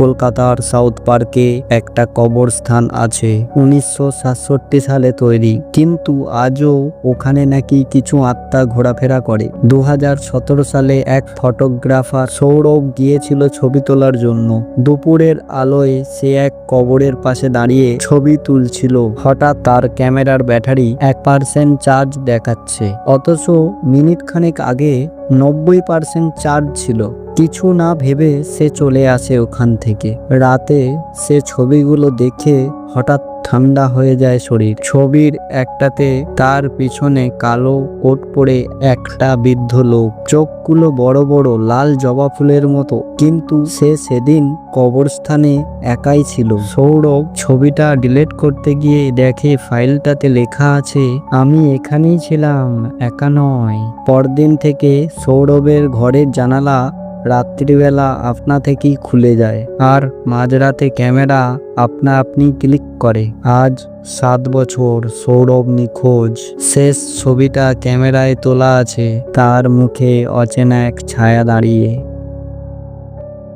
কলকাতার সাউথ পার্কে একটা কবরস্থান আছে, উনিশশো সাতষট্টি সালে তৈরি। কিন্তু আজও ওখানে নাকি কিছু আত্মা ঘোরাফেরা করে। দু হাজার সতেরো সালে এক ফটোগ্রাফার সৌরভ গিয়েছিল ছবি তোলার জন্য। দুপুরের আলোয় সে এক কবরের পাশে দাঁড়িয়ে ছবি তুলছিল। হঠাৎ তার ক্যামেরার ব্যাটারি এক পার্সেন্ট চার্জ দেখাচ্ছে। অথচ মিনিট খানেক আগে নব্বই পার্সেন্ট চার্জ ছিল। কিছু না ভেবে সে চলে আসে ওখান থেকে। রাতে সে ছবিগুলো দেখে হঠাৎ ঠান্ডা হয়ে যায় শরীর। ছবির একটাতে তার পিছনে কালো কোট পরে একটা বৃদ্ধ লোক। চোখগুলো বড় বড় লাল জবা ফুলের মতো। কিন্তু সে সেদিন কবরস্থানে একাই ছিল। সৌরভ ছবিটা ডিলিট করতে গিয়ে দেখে ফাইলটাতে লেখা আছে, আমি এখানেই ছিলাম, একা নয়। পরদিন থেকে সৌরভের ঘরের জানালা রাত্রিবেলা আপনা থেকেই খুলে যায়। আর মাঝরাতে ক্যামেরা আপনা আপনি ক্লিক করে। আজ সাত বছর সৌরভ নিখোঁজ। শেষ ছবিটা ক্যামেরায় তোলা আছে। তার মুখে অচেনা এক ছায়া দাঁড়িয়ে।